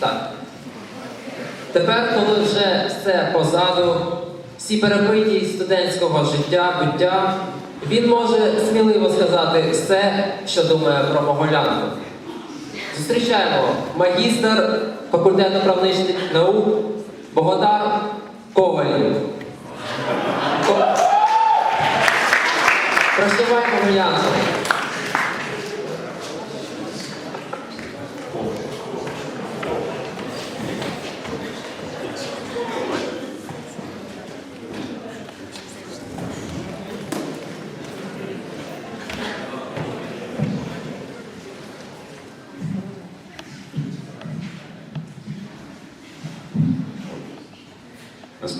Так. Тепер, коли вже все позаду, всі перебиті студентського життя, буття, він може сміливо сказати все, що думає про Могилянку. Зустрічаємо магістр факультету правничних наук Богодар Ковалів. Ко- Прощавай, Могилянко.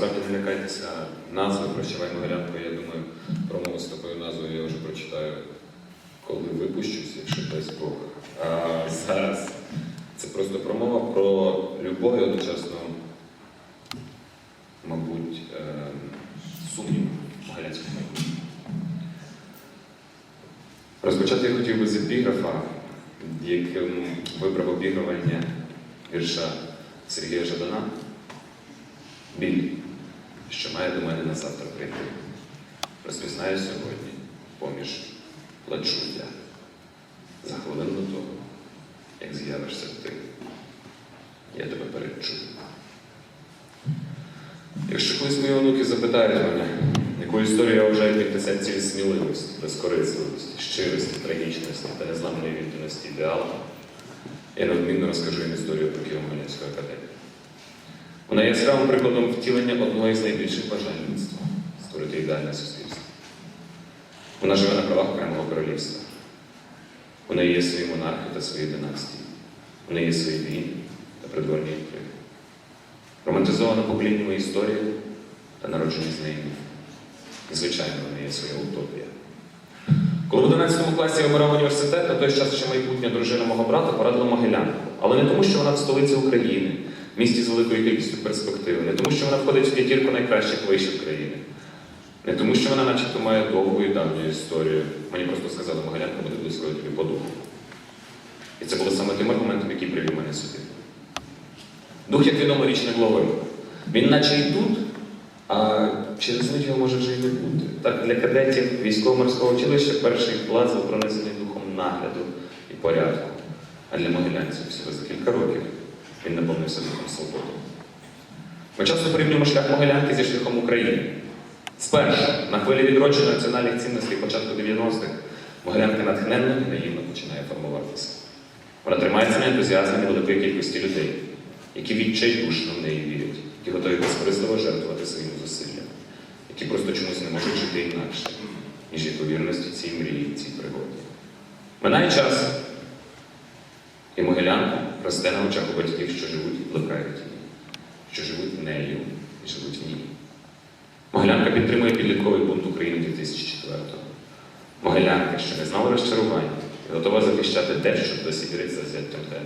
Насправді не лякайтеся назви Прощавай Могилянко, я думаю, промову з такою назвою я вже прочитаю, коли випущусь, якщо дасть Бог. А зараз це просто промова про любов і одночасно, мабуть, ем, сумнів в Могилянському майбутньому. Розпочати я хотів би з епіграфа, яким вибрав обігрування вірша Сергія Жадана. Біль, має до мене на завтра прийти. Розпізнаю сьогодні поміж плачу я за хвилину до того, як з'явишся ти. Я тебе передчую. Якщо колись мої онуки запитають мене, яку історію я вважаю квінтесенцією сміливості, безкорисливості, щирості, трагічності та незламної відданості ідеалам, я неодмінно розкажу їм історію про Києво-Могилянську академію. Вона є яскравим прикладом втілення одного із найбільших бажань людства створити ідеальне суспільство. Вона живе на правах окремого королівства. У неї є свої монархи та свої династії. У неї є свої війни та придворні інтриги. Романтизована поколіннями історія та народжені з неї. І, звичайно, в неї є своя утопія. Коли в 11 класі я обирав університет, на той час ще майбутня дружина мого брата порадила Могилянку. Але не тому, що вона в столиці України, місті з великою кількістю перспектив, не тому, що вона входить в п'ятірку найкращих вишів країни, не тому, що вона начебто має довгу і давню історію. Мені просто сказали, Могилянка буде близькою тобі по духу. І це було саме тим аргументом, який привів мене сюди. Дух, як відомо, річ не вловив. Він наче і тут, а через мить його може вже й не бути. Так, для кадетів військово-морського училища перший клас був пронесений духом нагляду і порядку. А для могилянців всього за кілька років він наповнився духом свободи. Ми часто порівнюємо шлях Могилянки зі шляхом України. Спершу, на хвилі відродження національних цінностей початку 90-х, Могилянка натхненно і наївно починає формуватися. Вона тримається на ентузіазмі невеликої кількості людей, які відчайдушно в неї вірять, які готові безкорисливо жертвувати своїми зусиллями, які просто чомусь не можуть жити інакше, ніж від повірності цій мрії, цій пригоді. Минає час, і Могилянка росте на очах у батьків, що живуть плекають її, що живуть нею і живуть в ній. Могилянка підтримує підлітковий бунт України 2004-го. Могилянка, що не знала розчарувань, і готова захищати те, що досі віриться взяттям та.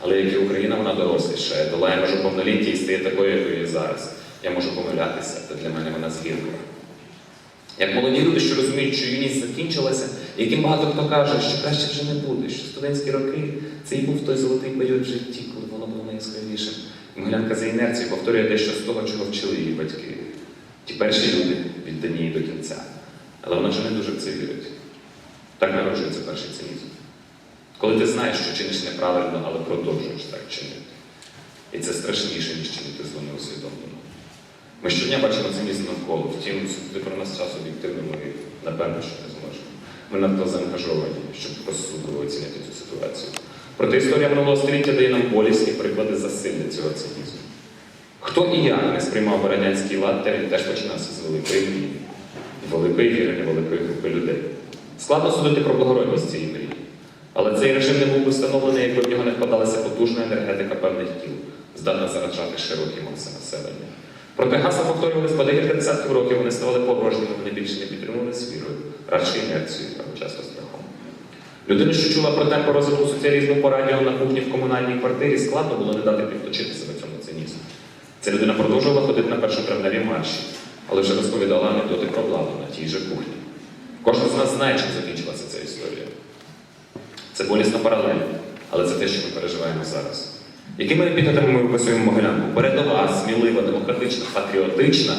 Але як і Україна, вона дорослішає, долає межу повноліття і стає такою, якою є зараз. Я можу помилятися, та для мене вона згіркова. Як молоді люди, що розуміють, що юність закінчилася, яким багато хто каже, що краще вже не буде, що студентські роки це і був той золотий період в житті, коли воно було найяскравішим. Могилянка за інерцією повторює дещо з того, чого вчили її батьки. Ті перші люди віддані їй до кінця. Але вона вже не дуже в це вірить. Так народжується перший цинізм. Коли ти знаєш, що чиниш неправильно, але продовжуєш так чинити. І це страшніше, ніж чинити зло неусвідомлено. Ми щодня бачимо цинізм навколо, втім, судити про нас час об'єктивно ми напевно, що не. Ми надто заангажовані, щоб розсудливо оцінити цю ситуацію. Проте історія минулого століття дає нам болісні приклади засилля цього цинізму. Хто і як не сприймав радянський лад, та теж починався з великої мрії, великої віри невеликої групи людей. Складно судити про благородність цієї мрії. Але цей режим не був би встановлений, якби в нього не вкладалася потужна енергетика певних тіл, здатна заражати широкі маси населення. Проте гасла повторювалися по декілька десятків років, вони ставали порожніми, вони більше не підтримувалися вірою, радше інерцією або часто страхом. Людину, що чула про темпи розвитку соціалізму по радіо на кухні в комунальній квартирі, складно було не дати підточити себе цьому цинізму. Ця людина продовжувала ходити на першотравневі марші, але вже розповідала анекдоти про владу на тій же кухні. Кожен з нас знає, чим закінчилася ця історія. Це болісна паралель, Але це те, що ми переживаємо зараз. Якими епітетами ми виписуємо Могилянку? Передова, смілива, демократична, патріотична.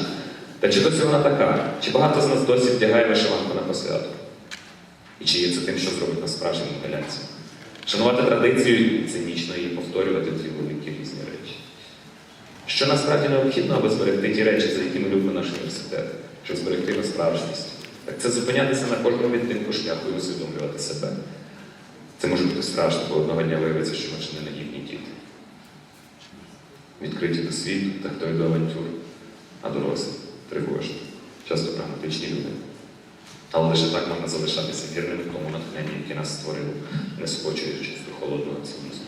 Та чи досі вона така? Чи багато з нас досі вдягає вишиванку на посвяту? І чи є це тим, що зробить нас справжніми могилянцями? Шанувати традицію і цинічно її повторювати дві великі різні речі. Що насправді необхідно, аби зберегти ті речі, за якими любить наш університет, щоб зберегти його справжність, так це зупинятися на кожному відтинку шляху і усвідомлювати себе. Це може бути страшно, бо одного дня виявиться, що ми ж не наївні діти. Відкриті до світу та хто й до авантюр, а дорослі, тривожні, часто прагматичні люди. Але лише так можна залишатися вірними тому натхненню, яке нас створило, не схочуючись до холодного цинізму.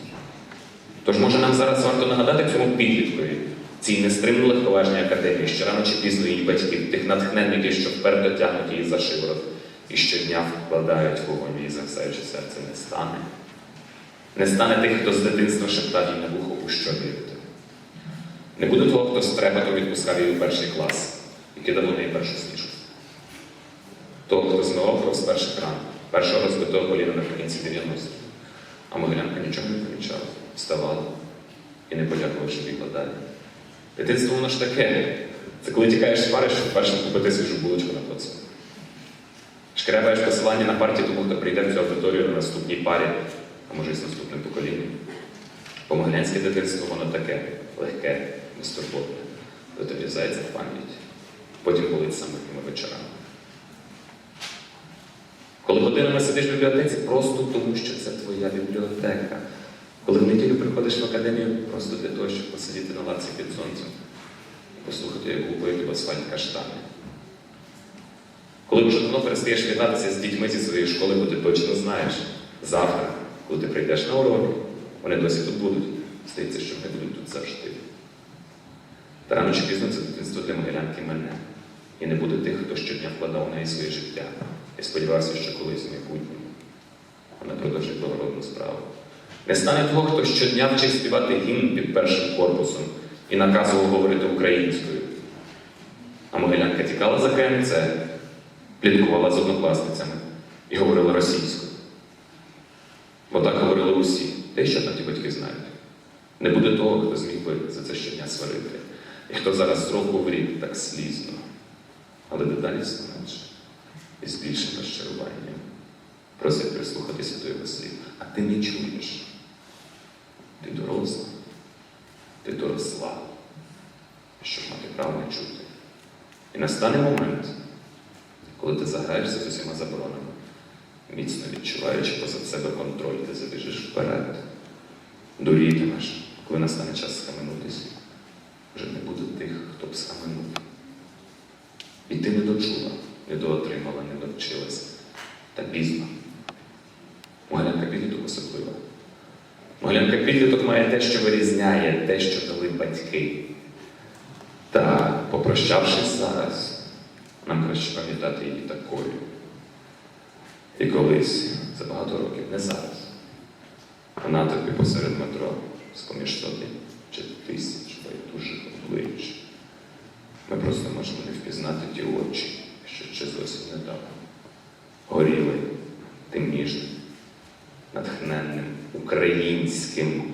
Тож, може, нам зараз варто нагадати цьому підліткові, цій нестримно легковажній академії, що рано чи пізно її батьків, тих натхненників, що вперто тягнуть її за шиворот і щодня вкладають вогонь її захисаючи серце, не стане. Не стане тих, хто з дитинства шептав їй на вухо, у що вірити. Не буде того, хто з трепетом відпускав її у перший клас і кидав у неї першу сніжку. Того, хто змивав кров з перших ран, першого розбитого коліна наприкінці 90-х. А Могилянка нічого не помічала, вставала і не подякувавши бігла далі. Дитинство воно ж таке. Це коли тікаєш з пари, щоб першим купити свіжу булочку на плацу. Шкрябаєш посилання на партію тому, хто прийде в цю аудиторію на наступній парі, а може і з наступним поколінням. Бо могилянське дитинство воно таке легке, безтурботне, тобі врізається в пам'ять, потім болить самотніми вечорами. Коли годинами сидиш в бібліотеці, просто тому, що це твоя бібліотека. Коли в неділю приходиш в академію просто для того, щоб посидіти на лавці під сонцем і послухати, як гупають об асфальт каштани. Коли вже давно перестаєш вітатися з дітьми зі своєї школи, бо ти точно знаєш, завтра, коли ти прийдеш на уроки, вони досі тут будуть. Здається, що вони будуть тут завжди. Та рано чи пізно це дитинство для Могилянки мене. І не буде тих, хто щодня вкладав у неї своє життя. Я сподівався, що колись в майбутньому вона продовжить благородну справу. Не стане того, хто щодня вчив співати гімн під першим корпусом і наказував говорити українською. А Могилянка тікала за КМЦ, пліткувала з однокласницями і говорила російською. Бо так говорили усі, те, що там ті батьки знають. Не буде того, хто зміг би за це щодня сварити. І хто зараз року в рік так слізно, але дедалі все менше і з більшим розчаруванням просять прислухатися до його слів. А ти не чуєш. Ти доросла, ти доросла, щоб мати право не чути. І настане момент, коли ти заграєшся з усіма заборонами, міцно відчуваючи позад себе контроль, ти забіжиш вперед, дурітимеш, коли настане час схаменутися. Вже не буде тих, хто б схаменув. І ти не дочула, не доотримала, не довчилася. Та пізно. Могилянка підліток особлива. Могилянка підліток має те, що вирізняє, те, що дали батьки. Та, попрощавшись зараз, нам краще пам'ятати її такою. І колись, за багато років, не зараз, а натовпі посеред метро, з-поміж сотень чи тисяч байдужих облич. Ми просто можемо не впізнати ті очі, що ще зовсім недавно горіли тим ніжним, натхненним українським